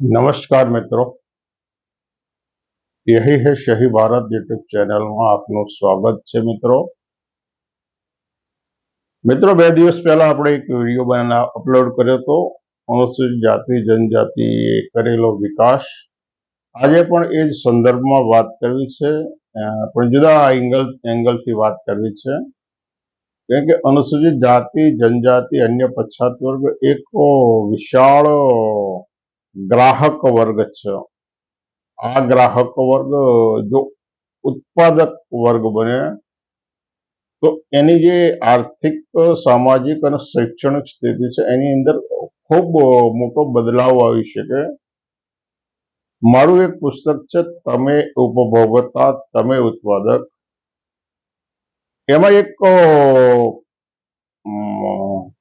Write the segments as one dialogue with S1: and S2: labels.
S1: નમસ્કાર મિત્રો. યહી હે શહી ભારત યુટ્યુબ ચેનલમાં આપનું સ્વાગત છે મિત્રો. મિત્રો, બે દિવસ પહેલા આપણે એક વીડિયો બના અપલોડ કર્યો હતો. અનુસૂચિત જાતિ, જનજાતિ કરેલો વિકાસ. આજે પણ એ જ સંદર્ભમાં વાત કરવી છે. પણ જુદા એંગલ, એંગલથી વાત કરવી છે. કેમ કે અનુસૂચિત જાતિ, જનજાતિ, અન્ય પછાત વર્ગ એક વિશાળ ગ્રાહક વર્ગ છે. આ ગ્રાહક વર્ગ જો ઉત્પાદક વર્ગ બને, તો એની જે આર્થિક, સામાજિક અને શૈક્ષણિક સ્થિતિ છે, એની અંદર ખૂબ મોટો બદલાવ આવી શકે. મારું એક પુસ્તક છે, તમે ઉપભોગતા, તમે ઉત્પાદક. એમાં એક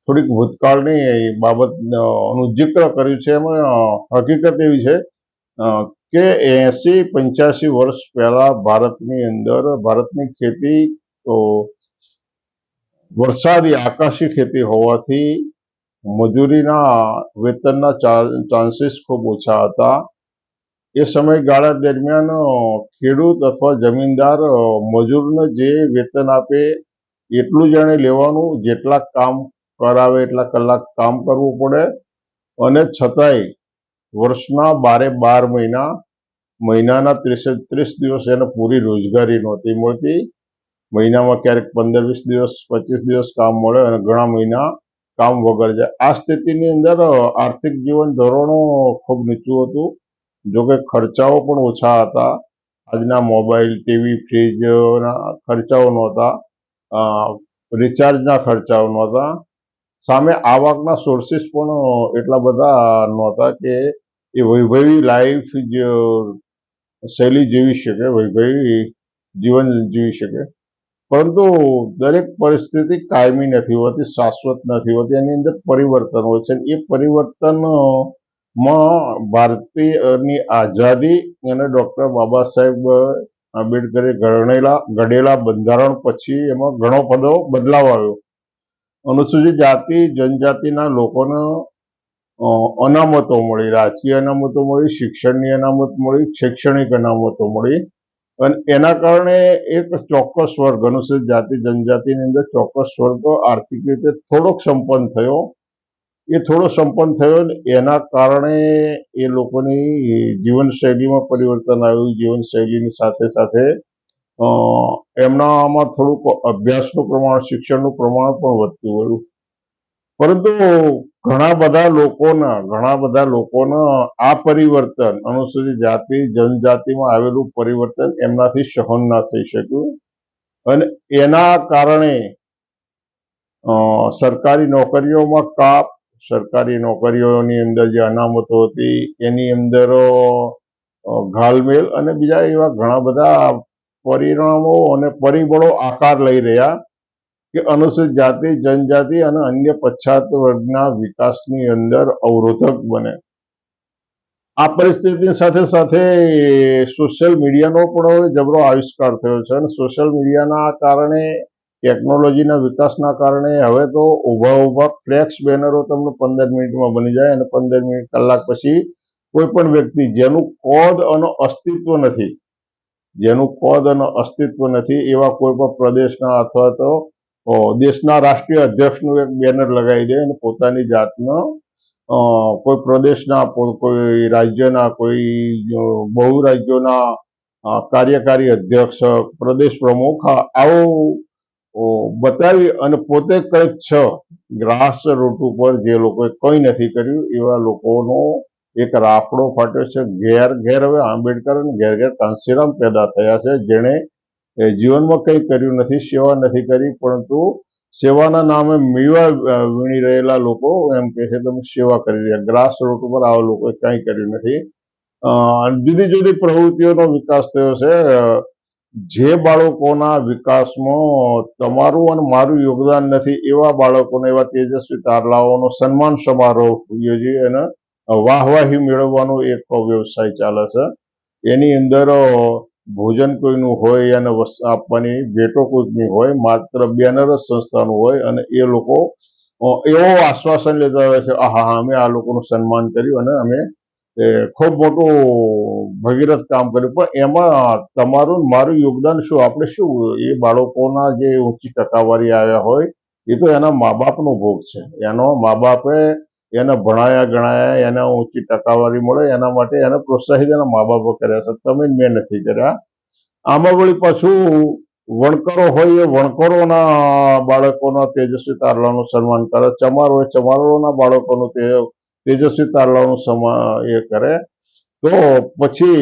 S1: થોડીક ભૂતકાળની બાબત અ, નું જિક્ર કર્યું છે એમાં હકીકત એવી છે કે એસી પંચ્યાસી વર્ષ પહેલા ભારતની અંદર ભારતની ખેતી તો વરસાદી આકાશી ખેતી હોવાથી મજૂરીના વેતનના ચાન્સીસ ખૂબ ઓછા હતા. એ સમયગાળા દરમિયાન ખેડૂત અથવા જમીનદાર મજૂરને જે વેતન આપે એટલું જ લેવાનું જેટલા કામ કરાવે એટલા કલાક કામ કરવું પડે. અને છતાંય વર્ષના બારે બાર મહિના, મહિનાના ત્રીસે, ત્રીસ દિવસ એને પૂરી રોજગારી નહોતી મળતી. મહિનામાં ક્યારેક પંદર વીસ દિવસ, પચીસ દિવસ કામ મળે અને ઘણા મહિના કામ વગર જાય. આ સ્થિતિની અંદર આર્થિક જીવન ધોરણો ખૂબ નીચું હતું. જોકે ખર્ચાઓ પણ ઓછા હતા. આજના મોબાઈલ, ટીવી, ફ્રીજના ખર્ચાઓ નહોતા. રિચાર્જના ખર્ચાઓ નહોતા. સામે આવકના સોર્સિસ પણ એટલા બધા નહોતા કે એ વૈભવી લાઈફ જ શૈલી જીવી શકે, વૈભવી જીવન જીવી શકે. પરંતુ દરેક પરિસ્થિતિ કાયમી નથી હોતી, શાશ્વત નથી હોતી, એની અંદર પરિવર્તન હોય છે. એ પરિવર્તનમાં ભારતીયની આઝાદી અને ડૉક્ટર બાબા સાહેબ આંબેડકરે ઘડેલા ઘડેલા બંધારણ પછી એમાં ઘણો બધો બદલાવ આવ્યો. અનુસૂચિત જાતિ, જનજાતિના લોકોને અનામતો મળી, રાજકીય અનામતો મળી, શિક્ષણની અનામત મળી, શૈક્ષણિક અનામતો મળી. અને એના કારણે એક ચોક્કસ વર્ગ, અનુસૂચિત જાતિ, જનજાતિની અંદર ચોક્કસ વર્ગ આર્થિક રીતે થોડોક સંપન્ન થયો. એ થોડો સંપન્ન થયો ને એના કારણે એ લોકોની જીવનશૈલીમાં પરિવર્તન આવ્યું, જીવનશૈલીની સાથે સાથે એમનામાં થોડુંક અભ્યાસનું પ્રમાણ, શિક્ષણનું પ્રમાણ પણ વધતું ગયું. પરંતુ ઘણા બધા લોકોના, ઘણા બધા લોકોના આ પરિવર્તન અનુસૂચિત જાતિ, જનજાતિમાં આવેલું પરિવર્તન એમનાથી સહન ના થઈ શક્યું. અને એના કારણે સરકારી નોકરીઓમાં કાપ, સરકારી નોકરીઓની અંદર જે અનામતો હતી, એની અંદર ઘાલમેલ અને બીજા એવા ઘણા બધા પરિણામો અને પરિબળો આકાર લઈ રહ્યા કે અનુસૂચિત જાતિ, જનજાતિ અને અન્ય પછાત વર્ગના વિકાસની અંદર અવરોધક બને. આ પરિસ્થિતિની સાથે સાથે સોશિયલ મીડિયાનો પણ જબરો આવિષ્કાર થયો છે અને સોશિયલ મીડિયાના કારણે, ટેકનોલોજીના વિકાસના કારણે હવે તો ઊભા ઊભા ફ્લેક્સ બેનરો તમને પંદર મિનિટમાં બની જાય અને પંદર મિનિટ કલાક પછી કોઈ પણ વ્યક્તિ જેનું કોદ અને અસ્તિત્વ નથી. જેનું પદ અને અસ્તિત્વ નથી એવા કોઈ પણ પ્રદેશના અથવા તો દેશના રાષ્ટ્રીય અધ્યક્ષનું એક બેનર લગાવી દે અને પોતાની જાતનો કોઈ પ્રદેશના કોઈ રાજ્યના, કોઈ બહુ રાજ્યોના કાર્યકારી અધ્યક્ષ, પ્રદેશ પ્રમુખ આવું બતાવી અને પોતે કંઈક છ, ગ્રાસ રૂટ ઉપર જે લોકોએ કંઈ નથી કર્યું એવા લોકોનો એક રાફડો ફાટ્યો છે. ઘેર ઘેર હવે આંબેડકર અને ઘેર ઘેર કાંસીરામ પેદા થયા છે. જેણે જીવનમાં કંઈ કર્યું નથી, સેવા નથી કરી, પરંતુ સેવાના નામે મીવા વીણી રહેલા લોકો એમ કહે છે, તમે સેવા કરી રહ્યા. ગ્રાસ રૂટ ઉપર આવા લોકોએ કંઈ કર્યું નથી. જુદી જુદી પ્રવૃત્તિઓનો વિકાસ થયો છે. જે બાળકોના વિકાસમાં તમારું અને મારું યોગદાન નથી, એવા બાળકોને એવા તેજસ્વી તારલાઓનો સન્માન સમારોહ યોજી અને વાહવાહી મેળવવાનો એક વ્યવસાય ચાલે છે. એની અંદર ભોજન કોઈનું હોય અને આપવાની ભેટો કોઈકની હોય, માત્ર બેનર જ સંસ્થાનું હોય અને એ લોકો એવો આશ્વાસન લેતા હોય છે, આહા, હા, અમે આ લોકોનું સન્માન કર્યું અને અમે ખૂબ મોટું ભગીરથ કામ કર્યું. પણ એમાં તમારું મારું યોગદાન શું? આપણે શું, એ બાળકોના જે ઊંચી ટકાવારી આવ્યા હોય, એ તો એના મા બાપનો ભોગ છે. એનો મા બાપે એને ભણાયા ગણાયા, એને ઊંચી ટકાવારી મળે, એના માટે એને પ્રોત્સાહિત એના મા બાપો કર્યા છે. તમે મેં નથી કર્યા. આમાં વળી પાછું વણકરો હોય એ વણકરોના બાળકોના તેજસ્વી તારલાનું સન્માન કરે. ચમાર હોય, ચમારોના બાળકોનું તે તેજસ્વી તારલાનું સન્માન એ કરે. તો પછી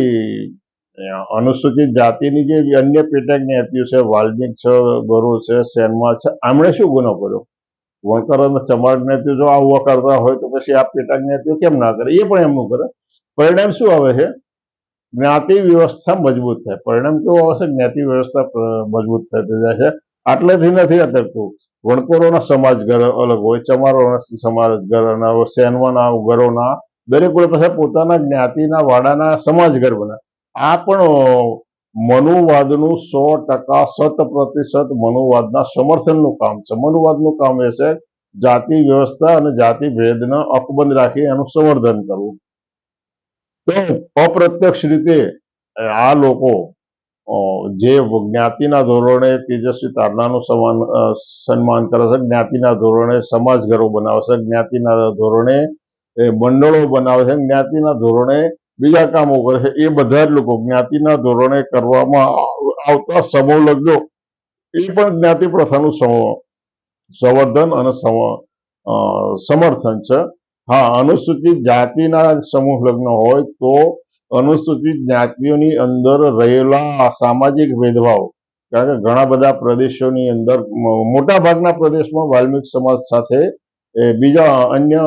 S1: અનુસૂચિત જાતિની જે અન્ય પેટા જ્ઞાતિઓ છે, વાલ્મિક છે, ગરુ છે, સેનમાં છે, આમણે શું ગુનો કર્યો? વણકર અને ચમાડ જ્ઞાતિઓ જો આવું કરતા હોય તો પછી આ પેટા જ્ઞાતિઓ કેમ ના કરે? એ પણ એમનું કરે. પરિણામ શું આવે છે? જ્ઞાતિ વ્યવસ્થા મજબૂત થાય. પરિણામ કેવું આવશે જ્ઞાતિ વ્યવસ્થા મજબૂત થતી જાય છે. આટલેથી નથી અટકતું. વણકરોના સમાજ ઘર અલગ હોય, ચમારોના સમાજ ઘર અને સેનવાના ઘરોના દરેક કોઈ પાસે પોતાના જ્ઞાતિના વાડાના સમાજ ઘર બને આ પણ મનુવાદનું સો ટકા શત પ્રતિશત મનુવાદના સમર્થનનું કામ છે. મનુવાદનું કામ એ છે, જાતિ વ્યવસ્થા અને જાતિ ભેદને અકબંધ રાખી એનું સંવર્ધન કરવું. તો અપ્રત્યક્ષ રીતે આ લોકો જે જ્ઞાતિના ધોરણે તેજસ્વી તારનાનું સમાન સન્માન કરે છે, જ્ઞાતિના ધોરણે સમાજ ઘરો બનાવે છે, જ્ઞાતિના ધોરણે મંડળો બનાવે છે, જ્ઞાતિના ધોરણે બીજા કામો કરે છે. એ બધા જ લોકો જ્ઞાતિના ધોરણે કરવામાં આવતા સમૂહ લગ્નો એ પણ જ્ઞાતિ પ્રથાનું સંવર્ધન અને સમર્થન છે. હા, અનુસૂચિત જાતિના સમૂહ લગ્ન હોય તો અનુસૂચિત જ્ઞાતિઓની અંદર રહેલા સામાજિક ભેદભાવ, કારણ કે ઘણા બધા પ્રદેશોની અંદર મોટાભાગના મોટા ભાગના પ્રદેશમાં વાલ્મિક સમાજ સાથે એ બીજા અન્ય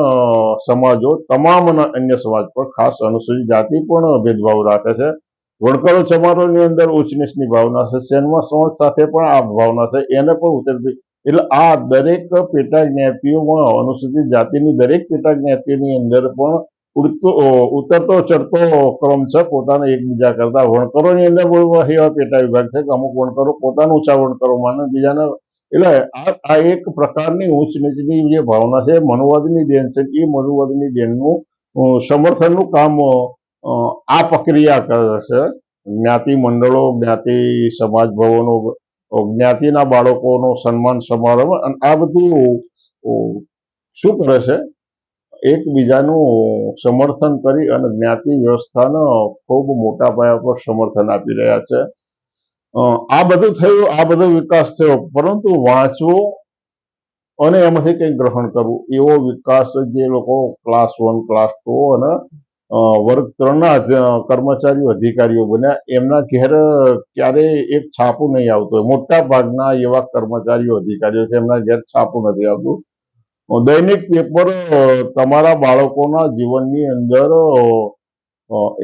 S1: સમાજો તમામના અન્ય સમાજ પર ખાસ અનુસૂચિત જાતિ પણ ભેદભાવ રાખે છે. વણકરો ચમારોની અંદર ઉચ્ચ ભાવના છે. સેનમાં સમાજ સાથે પણ આ ભાવના છે. એને પણ ઉતરતી એટલે આ દરેક પેટા જ્ઞાતિઓમાં અનુસૂચિત જાતિની દરેક પેટા જ્ઞાતિની અંદર પણ ઉડતો ઉતરતો, ચડતો ક્રમ છે પોતાના એકબીજા કરતા. વણકરોની અંદર એવા પેટા વિભાગ છે કે અમુક વણકરો પોતાનું ઊંચા વણકરો માને બીજાને એટલે આ એક પ્રકારની ઊંચ નીચની જે ભાવના છે, મનુવાદની દેન છે, એ મનુવાદની દેનનું સમર્થનનું કામ આ પ્રક્રિયા કરે છે. જ્ઞાતિ મંડળો, જ્ઞાતિ સમાજ ભવનો, જ્ઞાતિના બાળકોનો સન્માન સમારંભ અને આ બધું શું કરે છે? એકબીજાનું સમર્થન કરી અને જ્ઞાતિ વ્યવસ્થાનો ખૂબ મોટા પાયા પર સમર્થન આપી રહ્યા છે. આ બધું થયું, આ બધો વિકાસ થયો પરંતુ વાંચવું અને એમાંથી કંઈક ગ્રહણ કરવું, એવો વિકાસ જે લોકો ક્લાસ વન ક્લાસ ટુ અને વર્ગ ત્રણના કર્મચારીઓ, અધિકારીઓ બન્યા, એમના ઘેર ક્યારેય એક છાપું નહીં આવતું હોય. મોટા ભાગના એવા કર્મચારીઓ, અધિકારીઓ છે, એમના ઘેર છાપું નથી આવતું દૈનિક પેપર તમારા બાળકોના જીવનની અંદર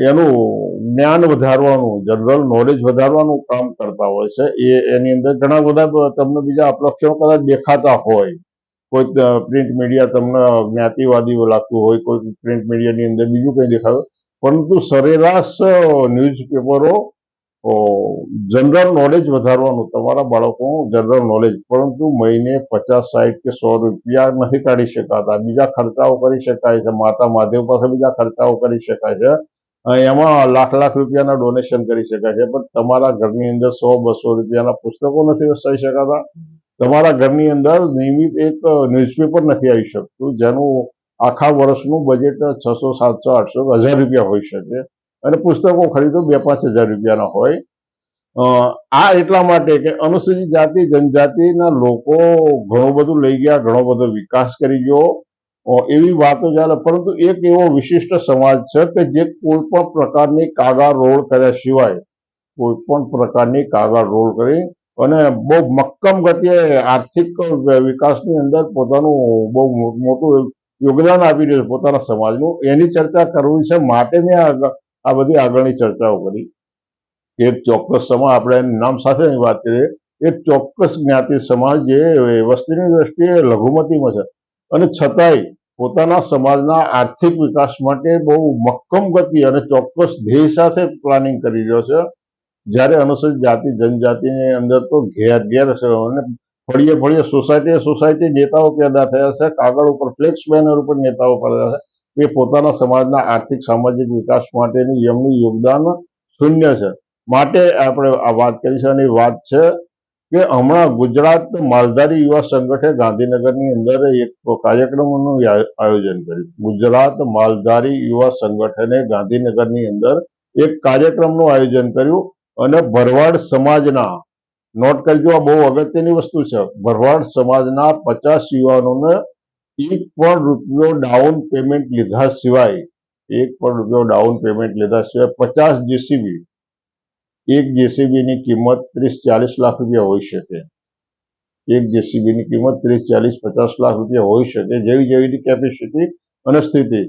S1: એનું જ્ઞાન વધારવાનું જનરલ નોલેજ વધારવાનું કામ કરતા હોય છે. એ, એની અંદર ઘણા બધા તમને બીજા અપલક્ષણો કદાચ દેખાતા હોય. કોઈક પ્રિન્ટ મીડિયા તમને જ્ઞાતિવાદી લાગતું હોય કોઈ પ્રિન્ટ મીડિયાની અંદર બીજું કંઈ દેખાયું પરંતુ સરેરાશ ન્યૂઝપેપરો જનરલ નોલેજ વધારવાનું. તમારા બાળકોનું જનરલ નોલેજ પરંતુ મહિને પચાસ સાઠ કે સો રૂપિયા નથી કાઢી શકાતા. બીજા ખર્ચાઓ કરી શકાય છે. માતા મહાદેવ પાસે બીજા ખર્ચાઓ કરી શકાય છે. એમાં લાખ લાખ રૂપિયાના ડોનેશન કરી શકાય છે. પણ તમારા ઘરની અંદર સો, બસો રૂપિયાના પુસ્તકો નથી વસાવી શકાતા. તમારા ઘરની અંદર નિયમિત એક ન્યૂઝપેપર નથી આવી શકતું, જેનું આખા વર્ષનું બજેટ છસો, સાતસો, આઠસો, હજાર રૂપિયા હોઈ શકે. અને પુસ્તકો ખરીદો બે, પાંચ હજાર રૂપિયાના હોય. આ એટલા માટે કે અનુસૂચિત જાતિ, જનજાતિના લોકો ઘણું બધું લઈ ગયા, ઘણો બધો વિકાસ કરી ગયો. એવી વાતો ચાલે. પરંતુ એક એવો વિશિષ્ટ સમાજ છે કે જે કોઈ પણ પ્રકારની કાગા રોળ કર્યા સિવાય કોઈ પણ પ્રકારની કાગળ રોળ કરી અને બહુ મક્કમ ગતિએ આર્થિક વિકાસની અંદર પોતાનું બહુ મોટું યોગદાન આપી રહ્યું છે પોતાના સમાજનું. એની ચર્ચા કરવી છે માટે મેં આ બધી આગળની ચર્ચાઓ કરી. એક ચોક્કસ સમાજ આપણે નામ સાથેની વાત કરીએ. એક ચોક્કસ જ્ઞાતિ સમાજ જે વસ્તીની દ્રષ્ટિએ લઘુમતીમાં છે. અને છતાંય પોતાના સમાજના આર્થિક વિકાસ માટે બહુ મક્કમ ગતિ અને ચોક્કસ ધ્યેય સાથે પ્લાનિંગ કરી રહ્યો છે. જ્યારે અનુસૂચિત જાતિ, જનજાતિની અંદર તો ઘેર ઘેર છે અને ફળીએ ફળીએ સોસાયટી સોસાયટી નેતાઓ પેદા થયા છે. કાગળ ઉપર ફ્લેક્સ બેનર ઉપર નેતાઓ પેદા છે. એ પોતાના સમાજના આર્થિક, સામાજિક વિકાસ માટેનું એમનું યોગદાન શૂન્ય છે. માટે આપણે આ વાત કરી છે અને વાત છે કે હમણાં ગુજરાત માલધારી યુવા સંગઠને ગાંધીનગરની અંદર એક કાર્યક્રમનું આયોજન કર્યું. ગુજરાત માલધારી યુવા સંગઠને ગાંધીનગરની અંદર એક કાર્યક્રમનું આયોજન કર્યું અને ભરવાડ સમાજના, નોટ કરજો આ બહુ અગત્યની વસ્તુ છે, ભરવાડ સમાજના પચાસ યુવાનોને એક પણ રૂપિયો ડાઉન પેમેન્ટ લીધા સિવાય, એક પણ રૂપિયો ડાઉન પેમેન્ટ લીધા સિવાય પચાસ જેસીબી એક જેસીબીની કિંમત ત્રીસ ચાલીસ લાખ રૂપિયા હોઈ શકે. એક જેસીબીની કિંમત ત્રીસ, ચાલીસ, પચાસ લાખ રૂપિયા હોઈ શકે. જેવી જેવી કેપેસિટી અને સ્થિતિ.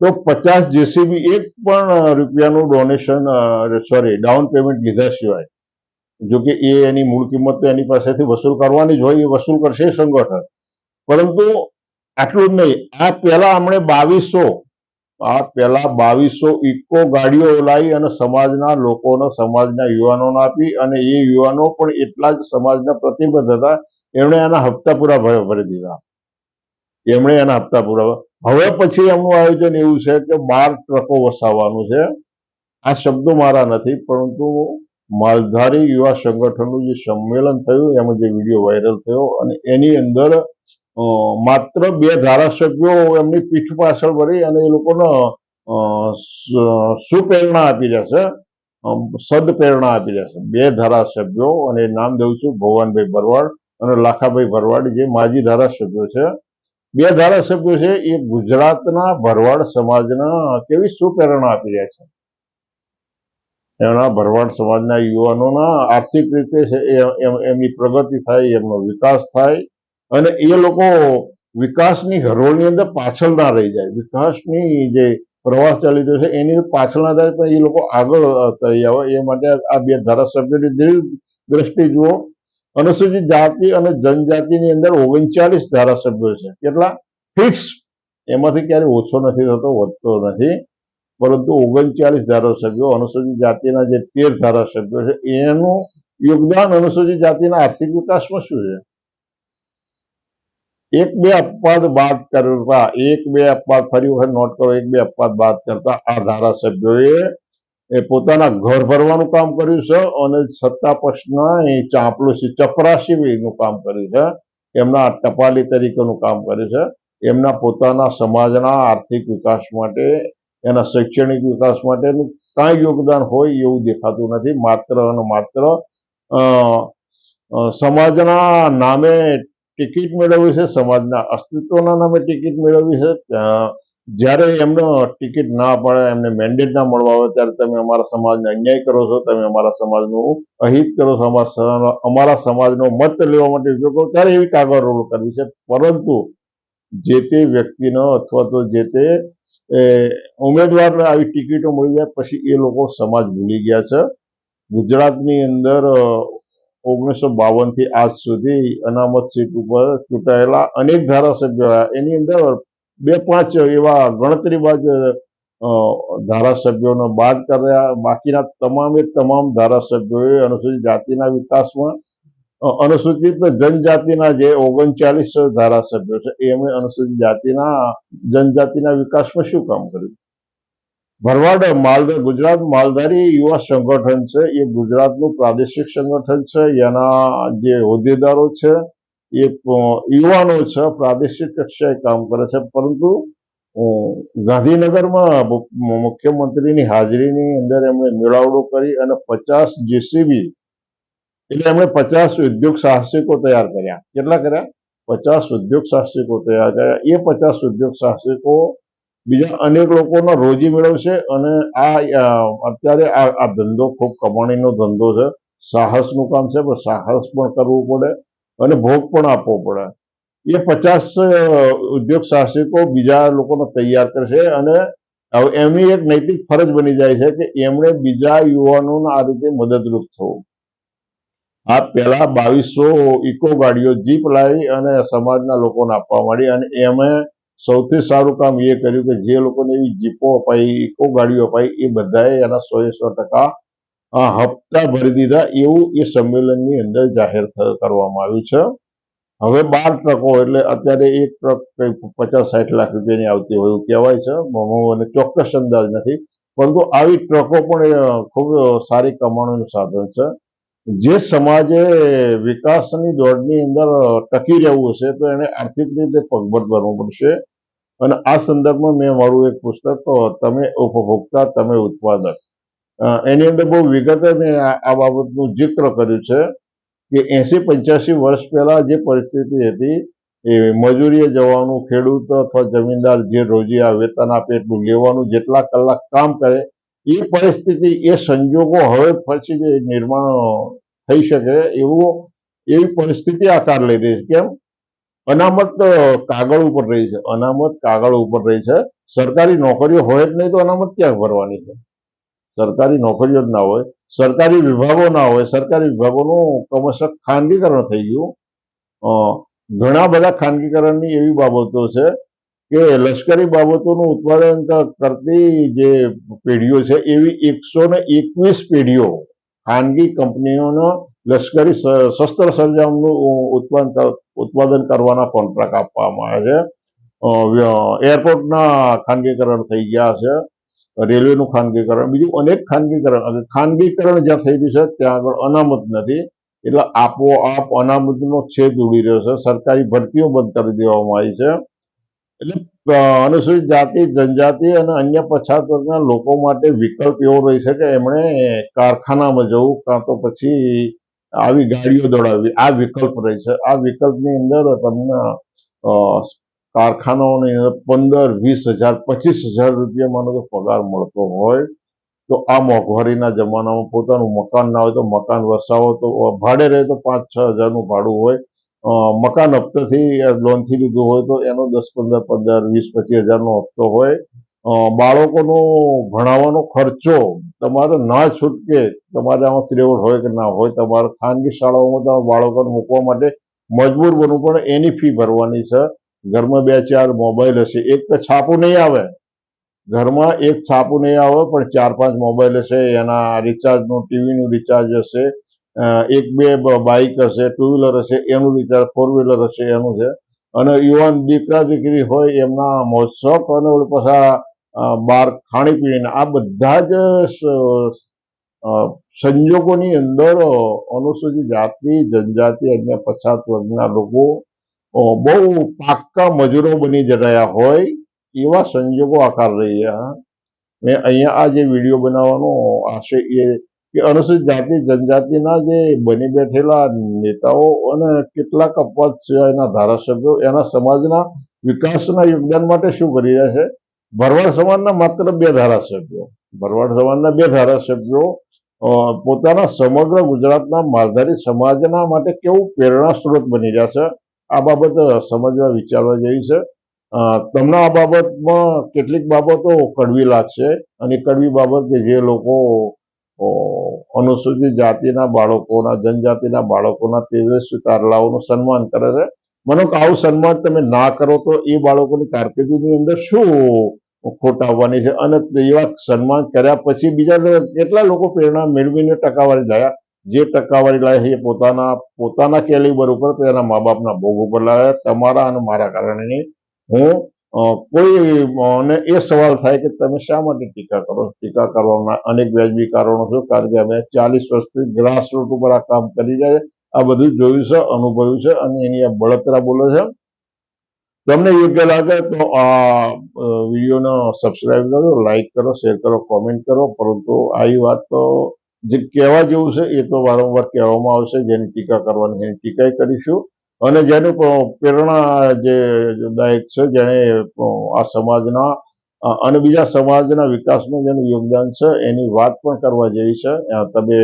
S1: તો પચાસ જેસીબી એક પણ રૂપિયાનું ડોનેશન સોરી ડાઉન પેમેન્ટ લીધા સિવાય, જો કે એ એની મૂળ કિંમત તો એની પાસેથી વસૂલ કરવાની જ હોય, એ વસૂલ કરશે સંગઠન. પરંતુ આટલું જ નહીં. આ પહેલા આપણે બાવીસો આ પહેલા બાવીસો ઇકો ગાડીઓ લાવી અને સમાજના લોકોને, સમાજના યુવાનોને આપી અને એ યુવાનો પણ એટલા જ સમાજના પ્રતિબદ્ધ હતા. એમણે એના હપ્તા પૂરા ભરી દીધા. એમણે એના હપ્તા પૂરા હવે પછી એમનું આયોજન એવું છે કે બાર ટ્રકો વસાવવાનું છે. આ શબ્દો મારા નથી, પરંતુ માલધારી યુવા સંગઠનનું જે સંમેલન થયું, એમાં જે વીડિયો વાયરલ થયો અને એની અંદર માત્ર બે ધારાસભ્યો એમની પીઠ પાછળ ભરી અને એ લોકોને સુપ્રેરણા આપી છે સદપ્રેરણા આપી છે બે ધારાસભ્યો અને નામ દઉં છું, ભગવાનભાઈ ભરવાડ અને લાખાભાઈ ભરવાડ, જે માજી ધારાસભ્યો છે. બે ધારાસભ્યો છે, એ ગુજરાતના ભરવાડ સમાજના કેવી સુપ્રેરણા આપી રહ્યા છે. એમના ભરવાડ સમાજના યુવાનોના આર્થિક રીતે એમની પ્રગતિ થાય, એમનો વિકાસ થાય અને એ લોકો વિકાસની હરોળની અંદર પાછળ ના રહી જાય. વિકાસની જે પ્રવાસ ચાલી રહ્યો છે, એની પાછળ થાય પણ એ લોકો આગળ થઈ આવે એ માટે આ બે ધારાસભ્યોની દ્રષ્ટિ જુઓ. અનુસૂચિત જાતિ અને જનજાતિની અંદર ઓગણચાલીસ ધારાસભ્યો છે. કેટલા? ફિક્સ. એમાંથી ક્યારે ઓછો નથી થતો, વધતો નથી. પરંતુ ઓગણચાલીસ ધારાસભ્યો, અનુસૂચિત જાતિના જે તેર ધારાસભ્યો છે, એનું યોગદાન અનુસૂચિત જાતિના આર્થિક વિકાસમાં શું છે? એક બે અપવાદ બાદ કરતા, એક બે અપવાદ ફરી વખત નોટ કરો, એક બે અપવાદ બાદ કરતા આ ધારાસભ્યોએ એ પોતાના ઘર ભરવાનું કામ કર્યું છે અને સત્તા પક્ષના એ ચાંપલુસી ચપરાસીનું કામ કર્યું છે. એમના ટપાલી તરીકેનું કામ કર્યું છે. એમના પોતાના સમાજના આર્થિક વિકાસ માટે, એના શૈક્ષણિક વિકાસ માટેનું કાંઈ યોગદાન હોય એવું દેખાતું નથી. માત્ર અને માત્ર સમાજના નામે ટિકિટ મેળવવી છે, સમાજના અસ્તિત્વના નામે ટિકિટ મેળવવી છે. જ્યારે એમનો ટિકિટ ના પડે, એમને મેન્ડેટ ના મળવા આવે, ત્યારે તમે અમારા સમાજને અન્યાય કરો છો, તમે અમારા સમાજનું અહિત કરો છો, અમારા સમાજનો મત લેવા માટે ઉપયોગ કરો, ત્યારે એવી કાગળ રોલ કરવી છે. પરંતુ જે તે વ્યક્તિનો અથવા તો જે તે ઉમેદવારને આવી ટિકિટો મળી જાય, પછી એ લોકો સમાજ ભૂલી ગયા છે. ગુજરાતની અંદર ઓગણીસો બાવનથી આજ સુધી અનામત સીટ ઉપર ચૂંટાયેલા અનેક ધારાસભ્યો. એની અંદર બે પાંચ એવા ગણતરીબાજ અ, ધારાસભ્યોને બાદ કર્યા બાકીના તમામે તમામ ધારાસભ્યોએ અનુસૂચિત જાતિના વિકાસમાં અનુસૂચિત જનજાતિના જે ઓગણચાલીસ ધારાસભ્યો છે એમણે અનુસૂચિત જાતિના જનજાતિના વિકાસમાં શું કામ કર્યું ભરવાડ માલધાર ગુજરાત માલધારી યુવા સંગઠન છે. એ ગુજરાતનું પ્રાદેશિક સંગઠન છે. એના જે હોદ્દેદારો છે, એ યુવાનો છે, પ્રાદેશિક કક્ષાએ કામ કરે છે. પરંતુ ગાંધીનગરમાં મુખ્યમંત્રીની હાજરીની અંદર એમણે મેળાવડો કરી અને પચાસ જેસીબી, એટલે એમણે પચાસ ઉદ્યોગ સાહસિકો તૈયાર કર્યા. કેટલા કર્યા? પચાસ ઉદ્યોગ સાહસિકો તૈયાર કર્યા. એ પચાસ ઉદ્યોગ સાહસિકો બીજા અનેક લોકોનો રોજી મેળવશે અને આ અત્યારે આ ધંધો ખૂબ કમાણીનો ધંધો છે. સાહસનું કામ છે, પણ સાહસ પણ કરવું પડે અને ભોગ પણ આપવો પડે. એ પચાસ ઉદ્યોગ સાહસિકો બીજા લોકોને તૈયાર કરશે અને એમની એક નૈતિક ફરજ બની જાય છે કે એમણે બીજા યુવાનોને આ રીતે મદદરૂપ થવું. આ પહેલા બાવીસો ઇકો ગાડીઓ જીપ લાવી અને સમાજના લોકોને આપવા માંડી અને એમે સૌથી સારું કામ એ કર્યું કે જે લોકોને એવી જીપો અપાઈ, ઇકો ગાડીઓ અપાઈ, એ બધાએ એના સો એ સો ટકા હપ્તા ભરી દીધા એવું એ સંમેલનની અંદર જાહેર કરવામાં આવ્યું છે. હવે બાર ટ્રકો એટલે અત્યારે એક ટ્રક કંઈ પચાસ સાઠ લાખ રૂપિયાની આવતી હોય એવું કહેવાય છે. મને ચોક્કસ અંદાજ નથી. પરંતુ આવી ટ્રકો પણ ખૂબ સારી કમાણીનું સાધન છે. જે સમાજે વિકાસની દોડની અંદર ટકી રહેવું હશે તો એને આર્થિક રીતે પગભર બનવું પડશે. અને આ સંદર્ભમાં મેં મારું એક પુસ્તક તમે ઉપભોક્તા, તમે ઉત્પાદક. એની અંદર બહુ વિગતે મેં આ આ બાબતનું જિક્ર કર્યું છે કે એસી પંચ્યાસી વર્ષ પહેલા જે પરિસ્થિતિ હતી એ મજૂરીએ જવાનું, ખેડૂત અથવા જમીનદાર જે રોજી આ વેતન આપે એટલું લેવાનું, જેટલા કલાક કામ કરે, એ પરિસ્થિતિ, એ સંજોગો હવે પછી જે નિર્માણ થઈ શકે એવું, એવી પરિસ્થિતિ આકાર લઈ રહી છે. કેમ? અનામત કાગળ ઉપર રહી છે. અનામત, કાગળ ઉપર રહી છે. સરકારી નોકરીઓ હોય જ નહીં તો અનામત ક્યાં ભરવાની છે? સરકારી નોકરીઓ જ ના હોય. સરકારી વિભાગો ના હોય. સરકારી વિભાગોનું ક્રમશઃ ખાનગીકરણ થઈ ગયું. ઘણા બધા ખાનગીકરણની એવી બાબતો છે કે લશ્કરી બાબતોનું ઉત્પાદન કરતી જે પેઢીઓ છે, એવી એકસો ને એકવીસ પેઢીઓ ખાનગી કંપનીઓનો લશ્કરી શસ્ત્ર સરંજામનું ઉત્પાદન ઉત્પાદન કરવાના કોન્ટ્રાક્ટ આપવામાં આવે છે. એરપોર્ટના ખાનગીકરણ થઈ ગયા છે. રેલવેનું ખાનગીકરણ, બીજું અનેક ખાનગીકરણ. ખાનગીકરણ જ્યાં થઈ રહ્યું છે, ત્યાં આગળ અનામત નથી. એટલે આપોઆપ અનામતનો છેદ ઉડી રહ્યો છે. સરકારી ભરતીઓ બંધ કરી દેવામાં આવી છે. એટલે અનુસૂચિત જાતિ, જનજાતિ અને અન્ય પછાત વર્ગના લોકો માટે વિકલ્પ એવો રહી છે કે એમણે કારખાનામાં જવું, કાં તો પછી આવી ગાડીઓ દોડાવવી, આ વિકલ્પ રહી છે. આ વિકલ્પની અંદર તમને કારખાનાઓની અંદર પંદર, વીસ હજાર, પચીસ હજાર રૂપિયા માનો કે પગાર મળતો હોય, તો આ મોંઘવારીના જમાનામાં પોતાનું મકાન ના હોય તો મકાન વસાવો, તો ભાડે રહે તો પાંચ, છ હજારનું ભાડું હોય. મકાન હપ્તાથી લોનથી લીધું હોય તો એનો દસ, પંદર પંદર, વીસ, પચીસ હજારનો હપ્તો હોય. બાળકોનો ભણાવવાનો ખર્ચો તમારે ના છૂટકે તમારે આમાં ત્રેવડ હોય કે ના હોય, તમારે ખાનગી શાળાઓમાં તમારા બાળકોને મૂકવા માટે મજબૂર બનવું પણ એની ફી ભરવાની છે. ઘરમાં બે ચાર મોબાઈલ હશે, એક તો છાપું નહીં આવે. ઘરમાં એક છાપું નહીં આવે, પણ ચાર પાંચ મોબાઈલ હશે, એના રિચાર્જનું, ટીવીનું રિચાર્જ હશે એક બે બાઇક હશે ટુ વ્હીલર હશે, એનું રિચાર્જ ફોર વ્હીલર હશે, એનું છે. અને યુવાન દીકરા દીકરી હોય, એમના મહોત્સવ અને પાછા બાર ખાણીપીણીના, આ બધા જ સંજોગોની અંદર અનુસૂચિત જાતિ, જનજાતિ અન્ય પછાત વર્ગના લોકો બહુ પાક્કા મજૂરો બની રહ્યા હોય એવા સંજોગો આકાર રહી રહ્યા. મેં અહીંયા આ જે વીડિયો બનાવવાનો આશય એ કે અનુસૂચિત જાતિ, જનજાતિના જે બની બેઠેલા નેતાઓ અને કેટલાક અપવાદ સિવાયના ધારાસભ્યો એના સમાજના વિકાસના યોગદાન માટે શું કરી રહ્યા છે? ભરવાડ સમાજના માત્ર બે ધારાસભ્યો. ભરવાડ સમાજના બે ધારાસભ્યો પોતાના સમગ્ર ગુજરાતના માલધારી સમાજના માટે કેવું પ્રેરણા સ્ત્રોત બની રહ્યા છે? આ બાબત સમજવા વિચારવા જેવી છે. તમને આ બાબતમાં કેટલીક બાબતો કડવી લાગશે અને કડવી બાબત કે જે લોકો અનુસૂચિત જાતિના બાળકોના, જનજાતિના બાળકોના તેજસ્વી તારલાઓનું સન્માન કરે છે. મને કે આવું સન્માન તમે ના કરો તો એ બાળકોની કારકિર્દીની અંદર શું ખોટ આવવાની છે? અને એવા સન્માન કર્યા પછી બીજા કેટલા લોકો પ્રેરણા મેળવીને ટકાવારી લાયા? જે ટકાવારી લાયા એ પોતાના પોતાના કેલિબર ઉપર તો એના મા બાપના ભોગ ઉપર લાવ્યા તમારા અને મારા કારણે હું કોઈ, અને એ સવાલ થાય કે તમે શા માટે ટીકા કરો? ટીકા કરવાના અનેક વ્યાજબી કારણો છે. કારણ કે અમે ચાલીસ વર્ષથી ગ્રાસ રૂટ ઉપર આ કામ કરી રહ્યા આ બધું જોયું છે, અનુભવ્યું છે અને એની આ બળતરા બોલે છે. તમને યોગ્ય લાગે તો આ વિડીયોને સબસ્ક્રાઇબ કરો લાઈક કરો શેર કરો કોમેન્ટ કરો, પરંતુ આવી વાત તો જે કહેવા જેવું છે એ તો વારંવાર કહેવામાં આવશે, જેની ટીકા કરવાની એની ટીકા કરીશું. અને જેનું પ્રેરણા જે દાયક છે જેને આ સમાજના અને બીજા સમાજના વિકાસમાં જેનું યોગદાન છે, એની વાત પણ કરવા જેવી છે. તમે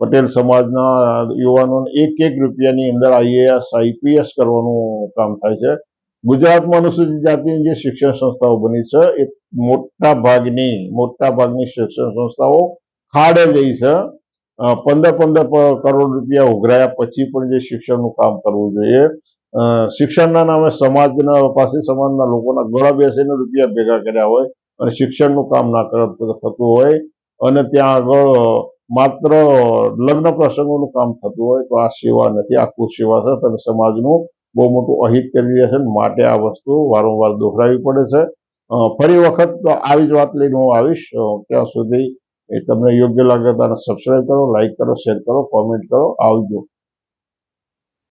S1: પટેલ સમાજના યુવાનોને એક એક રૂપિયાની અંદર આઈએએસ, આઈપીએસ કરવાનું કામ થાય છે. ગુજરાતમાં અનુસૂચિત જાતિની જે શિક્ષણ સંસ્થાઓ બની છે, એ મોટા ભાગની મોટા ભાગની શિક્ષણ સંસ્થાઓ ખાડે ગઈ છે. પંદર પંદર કરોડ રૂપિયા ઉઘરાયા પછી પણ જે શિક્ષણનું કામ કરવું જોઈએ. શિક્ષણના નામે સમાજના, પાસે સમાજના લોકોના ગળા બેસીને રૂપિયા ભેગા કર્યા હોય અને શિક્ષણનું કામ ના થતું હોય અને ત્યાં આગળ માત્ર લગ્ન પ્રસંગોનું કામ થતું હોય તો આ સેવા નથી આ કુસેવા છે તમે સમાજનું બહુ મોટું અહિત કરી રહ્યા છે માટે આ વસ્તુ વારંવાર દોહરાવી પડે છે. ફરી વખત આવી જ વાત લઈને હું આવીશ. ત્યાં સુધી તમને યોગ્ય લાગે તો સબસ્ક્રાઈબ કરો લાઈક કરો શેર કરો કોમેન્ટ કરો. આવજો.